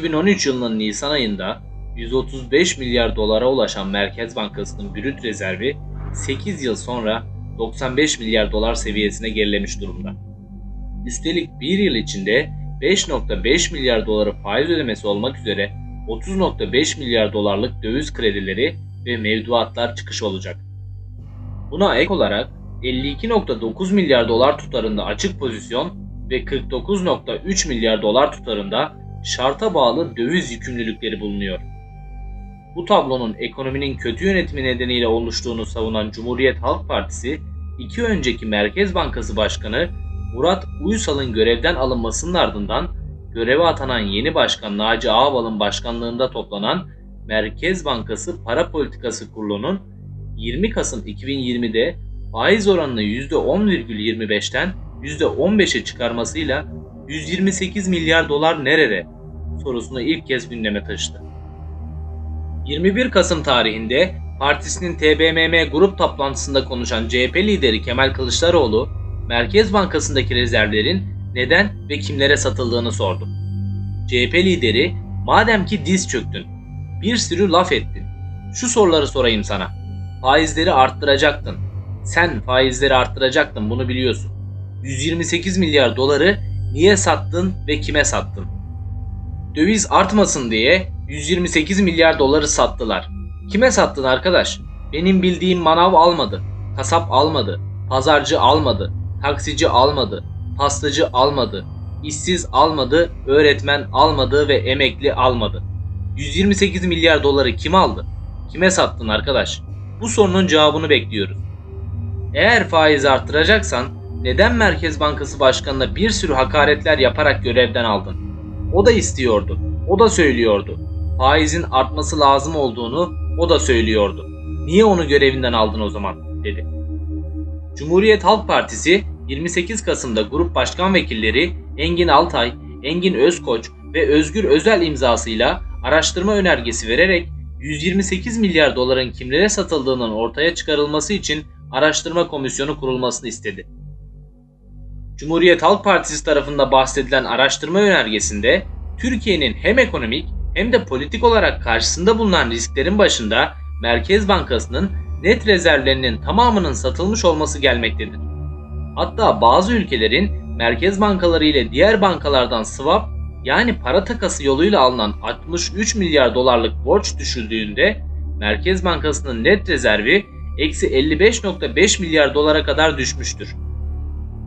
2013 yılının Nisan ayında 135 milyar dolara ulaşan Merkez Bankası'nın brüt rezervi 8 yıl sonra 95 milyar dolar seviyesine gerilemiş durumda. Üstelik bir yıl içinde 5.5 milyar doları faiz ödemesi olmak üzere 30.5 milyar dolarlık döviz kredileri ve mevduatlar çıkış olacak. Buna ek olarak 52.9 milyar dolar tutarında açık pozisyon ve 49.3 milyar dolar tutarında şarta bağlı döviz yükümlülükleri bulunuyor. Bu tablonun ekonominin kötü yönetimi nedeniyle oluştuğunu savunan Cumhuriyet Halk Partisi, iki önceki Merkez Bankası Başkanı Murat Uysal'ın görevden alınmasının ardından göreve atanan yeni başkan Naci Ağbal'ın başkanlığında toplanan Merkez Bankası Para Politikası Kurulu'nun 20 Kasım 2020'de faiz oranını %10,25'ten %15'e çıkarmasıyla 128 milyar dolar nerede sorusunu ilk kez gündeme taşıdı. 21 Kasım tarihinde partisinin TBMM grup toplantısında konuşan CHP lideri Kemal Kılıçdaroğlu, Merkez Bankası'ndaki rezervlerin neden ve kimlere satıldığını sordu. CHP lideri, madem ki diz çöktün, bir sürü laf ettin. Şu soruları sorayım sana. Faizleri arttıracaktın. Sen faizleri arttıracaktın bunu biliyorsun. 128 milyar doları niye sattın ve kime sattın? Döviz artmasın diye 128 milyar doları sattılar. Kime sattın arkadaş? Benim bildiğim manav almadı, kasap almadı, pazarcı almadı, taksici almadı, pastacı almadı, işsiz almadı, öğretmen almadı ve emekli almadı. 128 milyar doları kim aldı? Kime sattın arkadaş? Bu sorunun cevabını bekliyoruz. Eğer faiz arttıracaksan neden Merkez Bankası Başkanı'na bir sürü hakaretler yaparak görevden aldın? O da istiyordu. O da söylüyordu. Faizin artması lazım olduğunu o da söylüyordu. Niye onu görevinden aldın o zaman? dedi. Cumhuriyet Halk Partisi 28 Kasım'da grup başkan vekilleri Engin Altay, Engin Özkoç ve Özgür Özel imzasıyla araştırma önergesi vererek 128 milyar doların kimlere satıldığının ortaya çıkarılması için araştırma komisyonu kurulmasını istedi. Cumhuriyet Halk Partisi tarafında bahsedilen araştırma önergesinde Türkiye'nin hem ekonomik hem de politik olarak karşısında bulunan risklerin başında Merkez Bankası'nın net rezervlerinin tamamının satılmış olması gelmektedir. Hatta bazı ülkelerin merkez bankaları ile diğer bankalardan swap yani para takası yoluyla alınan 63 milyar dolarlık borç düşüldüğünde Merkez Bankası'nın net rezervi eksi 55.5 milyar dolara kadar düşmüştür.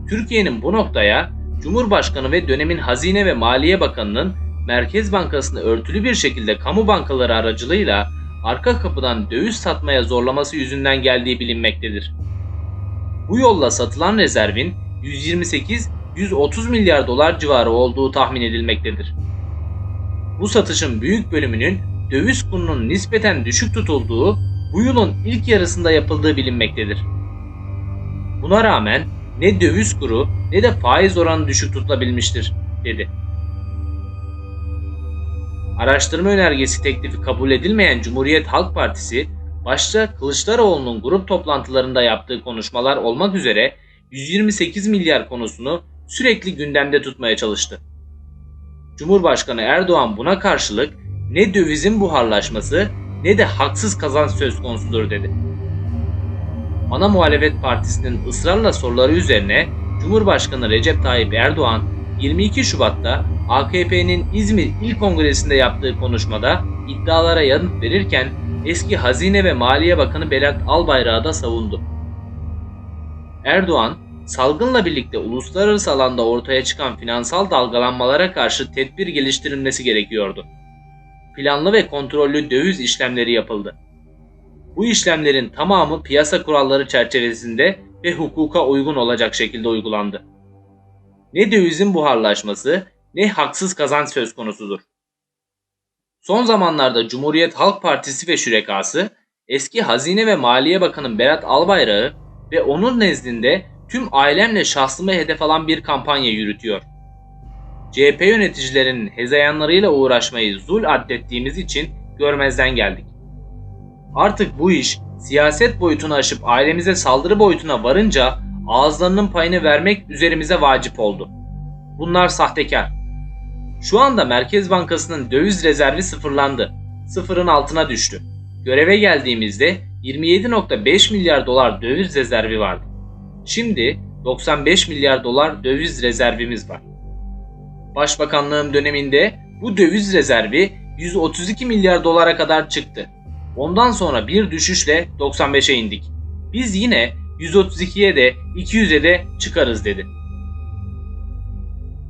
Türkiye'nin bu noktaya Cumhurbaşkanı ve dönemin Hazine ve Maliye Bakanı'nın Merkez Bankası'nı örtülü bir şekilde kamu bankaları aracılığıyla arka kapıdan döviz satmaya zorlaması yüzünden geldiği bilinmektedir. Bu yolla satılan rezervin 128-130 milyar dolar civarı olduğu tahmin edilmektedir. Bu satışın büyük bölümünün döviz kurunun nispeten düşük tutulduğu bu yılın ilk yarısında yapıldığı bilinmektedir. Buna rağmen ne döviz kuru ne de faiz oranı düşük tutulabilmiştir, dedi. Araştırma önergesi teklifi kabul edilmeyen Cumhuriyet Halk Partisi, başta Kılıçdaroğlu'nun grup toplantılarında yaptığı konuşmalar olmak üzere 128 milyar konusunu sürekli gündemde tutmaya çalıştı. Cumhurbaşkanı Erdoğan buna karşılık ne dövizin buharlaşması ne de haksız kazanç söz konusudur dedi. Ana Muhalefet Partisi'nin ısrarla soruları üzerine Cumhurbaşkanı Recep Tayyip Erdoğan 22 Şubat'ta AKP'nin İzmir İl Kongresi'nde yaptığı konuşmada iddialara yanıt verirken eski Hazine ve Maliye Bakanı Berat Albayrak'ı da savundu. Erdoğan, salgınla birlikte uluslararası alanda ortaya çıkan finansal dalgalanmalara karşı tedbir geliştirilmesi gerekiyordu. Planlı ve kontrollü döviz işlemleri yapıldı. Bu işlemlerin tamamı piyasa kuralları çerçevesinde ve hukuka uygun olacak şekilde uygulandı. Ne dövizin buharlaşması ne haksız kazanç söz konusudur. Son zamanlarda Cumhuriyet Halk Partisi ve şürekası eski Hazine ve Maliye Bakanı Berat Albayrak'ı ve onun nezdinde tüm ailemle şahsımı hedef alan bir kampanya yürütüyor. CHP yöneticilerinin hezeyanlarıyla uğraşmayı zul addettiğimiz için görmezden geldik. Artık bu iş siyaset boyutunu aşıp ailemize saldırı boyutuna varınca ağızlarının payını vermek üzerimize vacip oldu. Bunlar sahtekar. Şu anda Merkez Bankası'nın döviz rezervi sıfırlandı. Sıfırın altına düştü. Göreve geldiğimizde 27.5 milyar dolar döviz rezervi vardı. Şimdi 95 milyar dolar döviz rezervimiz var. Başbakanlığım döneminde bu döviz rezervi 132 milyar dolara kadar çıktı. Ondan sonra bir düşüşle 95'e indik. Biz yine 132'ye de 200'e de çıkarız dedi.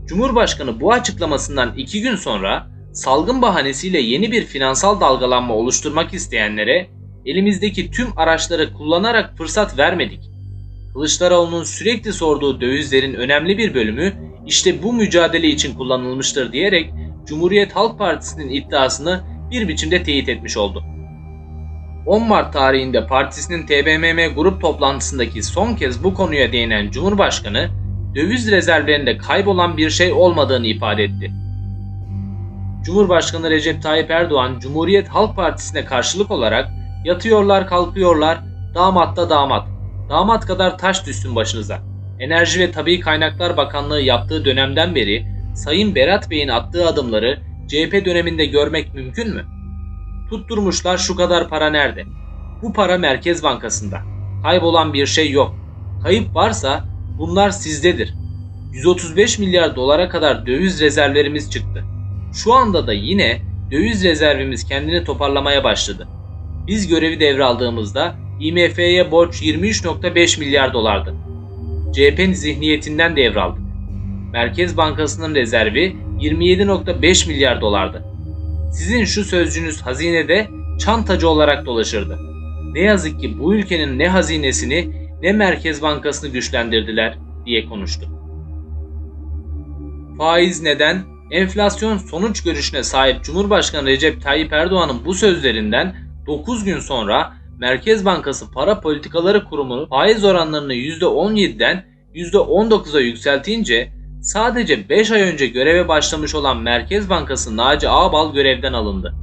Cumhurbaşkanı bu açıklamasından iki gün sonra salgın bahanesiyle yeni bir finansal dalgalanma oluşturmak isteyenlere elimizdeki tüm araçları kullanarak fırsat vermedik. Kılıçdaroğlu'nun sürekli sorduğu dövizlerin önemli bir bölümü işte bu mücadele için kullanılmıştır diyerek Cumhuriyet Halk Partisi'nin iddiasını bir biçimde teyit etmiş oldu. 10 Mart tarihinde partisinin TBMM grup toplantısındaki son kez bu konuya değinen Cumhurbaşkanı, döviz rezervlerinde kaybolan bir şey olmadığını ifade etti. Cumhurbaşkanı Recep Tayyip Erdoğan, Cumhuriyet Halk Partisi'ne karşılık olarak yatıyorlar kalkıyorlar, damat da damat, damat kadar taş düşsün başınıza. Enerji ve Tabi Kaynaklar Bakanlığı yaptığı dönemden beri Sayın Berat Bey'in attığı adımları CHP döneminde görmek mümkün mü? Tutturmuşlar şu kadar para nerede? Bu para Merkez Bankası'nda. Kaybolan bir şey yok. Kayıp varsa bunlar sizdedir. 135 milyar dolara kadar döviz rezervlerimiz çıktı. Şu anda da yine döviz rezervimiz kendini toparlamaya başladı. Biz görevi devraldığımızda IMF'ye borç 23.5 milyar dolardı. CHP'nin zihniyetinden devraldık. Merkez Bankası'nın rezervi 27.5 milyar dolardı. Sizin şu sözcünüz hazinede çantacı olarak dolaşırdı. Ne yazık ki bu ülkenin ne hazinesini ne Merkez Bankası'nı güçlendirdiler diye konuştu. Faiz neden? Enflasyon sonuç görüşüne sahip Cumhurbaşkanı Recep Tayyip Erdoğan'ın bu sözlerinden 9 gün sonra Merkez Bankası Para Politikaları Kurumu faiz oranlarını %17'den %19'a yükseltince sadece 5 ay önce göreve başlamış olan Merkez Bankası Naci Ağbal görevden alındı.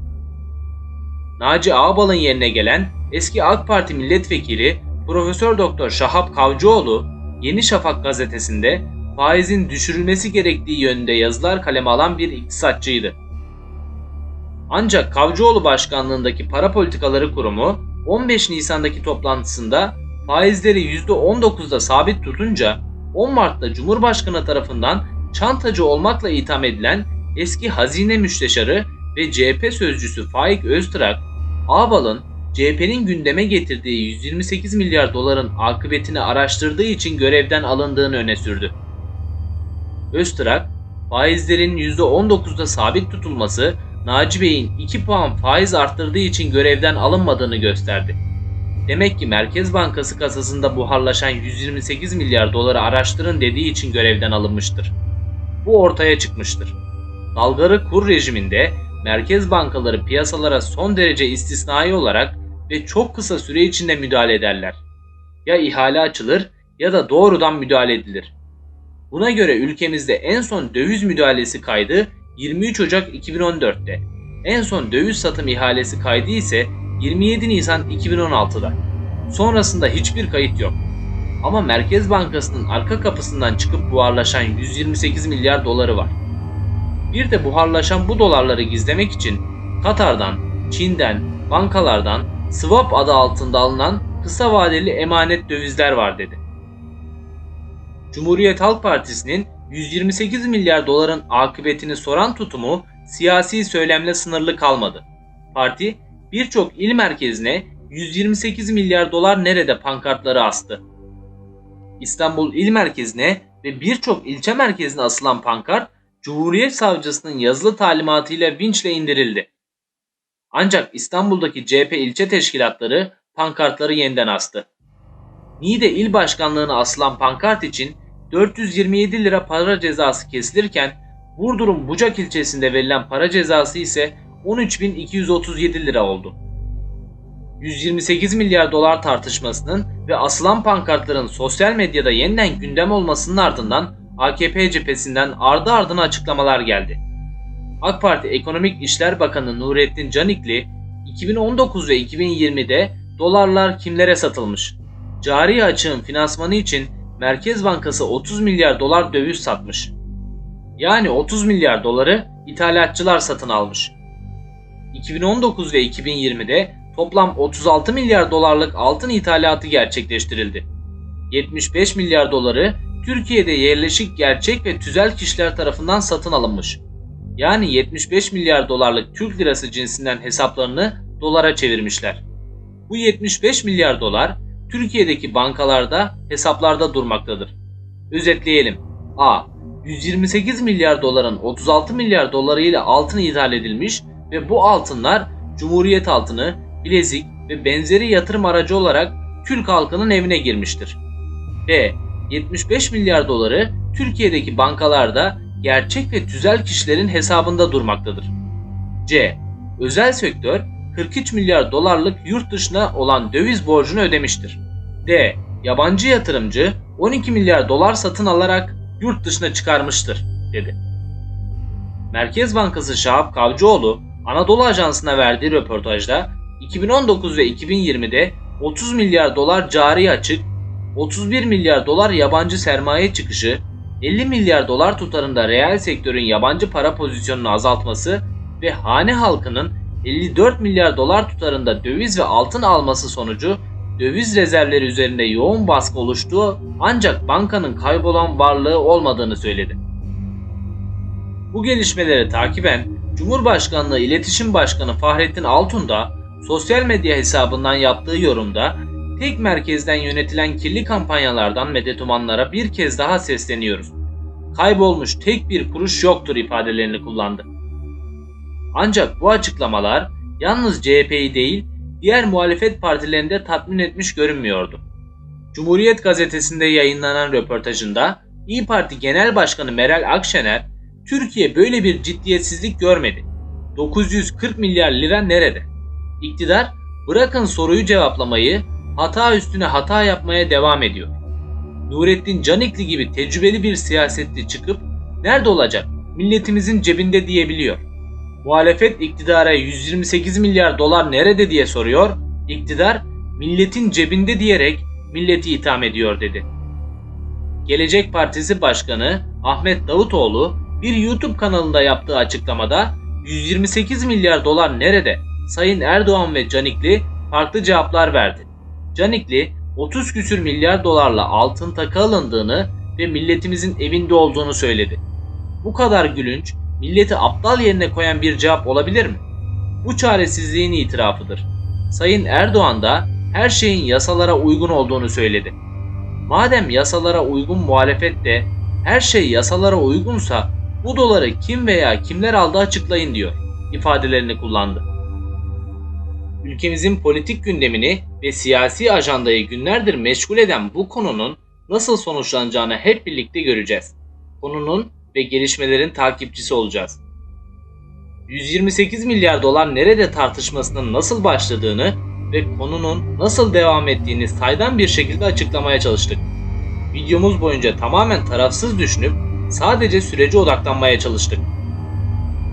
Naci Ağbal'ın yerine gelen eski AK Parti milletvekili Profesör Doktor Şahap Kavcıoğlu Yeni Şafak gazetesinde faizin düşürülmesi gerektiği yönünde yazılar kaleme alan bir iktisatçıydı. Ancak Kavcıoğlu başkanlığındaki Para Politikaları Kurumu 15 Nisan'daki toplantısında faizleri %19'da sabit tutunca 10 Mart'ta Cumhurbaşkanı tarafından çantacı olmakla itham edilen eski hazine müsteşarı ve CHP sözcüsü Faik Öztrak, Ağbal'ın CHP'nin gündeme getirdiği 128 milyar doların akıbetini araştırdığı için görevden alındığını öne sürdü. Öztrak, faizlerin %19'da sabit tutulması Naci Bey'in 2 puan faiz arttırdığı için görevden alınmadığını gösterdi. Demek ki Merkez Bankası kasasında buharlaşan 128 milyar doları araştırın dediği için görevden alınmıştır. Bu ortaya çıkmıştır. Dalgalı kur rejiminde merkez bankaları piyasalara son derece istisnai olarak ve çok kısa süre içinde müdahale ederler. Ya ihale açılır ya da doğrudan müdahale edilir. Buna göre ülkemizde en son döviz müdahalesi kaydı 23 Ocak 2014'te. En son döviz satım ihalesi kaydı ise 27 Nisan 2016'da. Sonrasında hiçbir kayıt yok. Ama Merkez Bankası'nın arka kapısından çıkıp buharlaşan 128 milyar doları var. Bir de buharlaşan bu dolarları gizlemek için Katar'dan, Çin'den, bankalardan swap adı altında alınan kısa vadeli emanet dövizler var dedi. Cumhuriyet Halk Partisi'nin 128 milyar doların akıbetini soran tutumu siyasi söylemle sınırlı kalmadı. Parti birçok il merkezine 128 milyar dolar nerede pankartları astı. İstanbul il merkezine ve birçok ilçe merkezine asılan pankart Cumhuriyet Savcısının yazılı talimatıyla vinçle indirildi. Ancak İstanbul'daki CHP ilçe teşkilatları pankartları yeniden astı. Niğde il başkanlığına asılan pankart için 427 lira para cezası kesilirken Burdur'un Bucak ilçesinde verilen para cezası ise 13.237 lira oldu. 128 milyar dolar tartışmasının ve asılan pankartların sosyal medyada yeniden gündem olmasının ardından AKP cephesinden ardı ardına açıklamalar geldi. AK Parti Ekonomik İşler Bakanı Nurettin Canikli, 2019 ve 2020'de dolarlar kimlere satılmış? Cari açığın finansmanı için Merkez Bankası 30 milyar dolar döviz satmış. Yani 30 milyar doları ithalatçılar satın almış. 2019 ve 2020'de toplam 36 milyar dolarlık altın ithalatı gerçekleştirildi. 75 milyar doları Türkiye'de yerleşik gerçek ve tüzel kişiler tarafından satın alınmış. Yani 75 milyar dolarlık Türk lirası cinsinden hesaplarını dolara çevirmişler. Bu 75 milyar dolar Türkiye'deki bankalarda hesaplarda durmaktadır. Özetleyelim. A. 128 milyar doların 36 milyar dolarıyla altın ithal edilmiş ve bu altınlar Cumhuriyet altını, bilezik ve benzeri yatırım aracı olarak Türk halkının evine girmiştir. B. 75 milyar doları Türkiye'deki bankalarda gerçek ve tüzel kişilerin hesabında durmaktadır. C. Özel sektör 43 milyar dolarlık yurt dışına olan döviz borcunu ödemiştir. D. Yabancı yatırımcı 12 milyar dolar satın alarak yurt dışına çıkarmıştır, dedi. Merkez Bankası Şahap Kavcıoğlu, Anadolu Ajansı'na verdiği röportajda 2019 ve 2020'de 30 milyar dolar cari açık, 31 milyar dolar yabancı sermaye çıkışı, 50 milyar dolar tutarında reel sektörün yabancı para pozisyonunu azaltması ve hane halkının 54 milyar dolar tutarında döviz ve altın alması sonucu döviz rezervleri üzerinde yoğun baskı oluştuğu ancak bankanın kaybolan varlığı olmadığını söyledi. Bu gelişmeleri takiben Cumhurbaşkanlığı İletişim Başkanı Fahrettin Altun da sosyal medya hesabından yaptığı yorumda tek merkezden yönetilen kirli kampanyalardan medet umanlara bir kez daha sesleniyoruz. Kaybolmuş tek bir kuruş yoktur ifadelerini kullandı. Ancak bu açıklamalar yalnız CHP'yi değil diğer muhalefet partilerini de tatmin etmiş görünmüyordu. Cumhuriyet gazetesinde yayınlanan röportajında İyi Parti Genel Başkanı Meral Akşener, Türkiye böyle bir ciddiyetsizlik görmedi. 940 milyar lira nerede? İktidar bırakın soruyu cevaplamayı hata üstüne hata yapmaya devam ediyor. Nurettin Canikli gibi tecrübeli bir siyasetçi çıkıp nerede olacak? Milletimizin cebinde diyebiliyor. Muhalefet iktidara 128 milyar dolar nerede diye soruyor. İktidar milletin cebinde diyerek milleti itham ediyor dedi. Gelecek Partisi Başkanı Ahmet Davutoğlu bir YouTube kanalında yaptığı açıklamada 128 milyar dolar nerede? Sayın Erdoğan ve Canikli farklı cevaplar verdi. Canikli 30 küsür milyar dolarla altın takı alındığını ve milletimizin evinde olduğunu söyledi. Bu kadar gülünç, milleti aptal yerine koyan bir cevap olabilir mi? Bu çaresizliğin itirafıdır. Sayın Erdoğan da her şeyin yasalara uygun olduğunu söyledi. Madem yasalara uygun muhalefet de her şey yasalara uygunsa bu doları kim veya kimler aldı açıklayın diyor ifadelerini kullandı. Ülkemizin politik gündemini ve siyasi ajandayı günlerdir meşgul eden bu konunun nasıl sonuçlanacağını hep birlikte göreceğiz. Konunun ve gelişmelerin takipçisi olacağız. 128 milyar dolar nerede tartışmasının nasıl başladığını ve konunun nasıl devam ettiğini saydam bir şekilde açıklamaya çalıştık. Videomuz boyunca tamamen tarafsız düşünüp sadece sürece odaklanmaya çalıştık.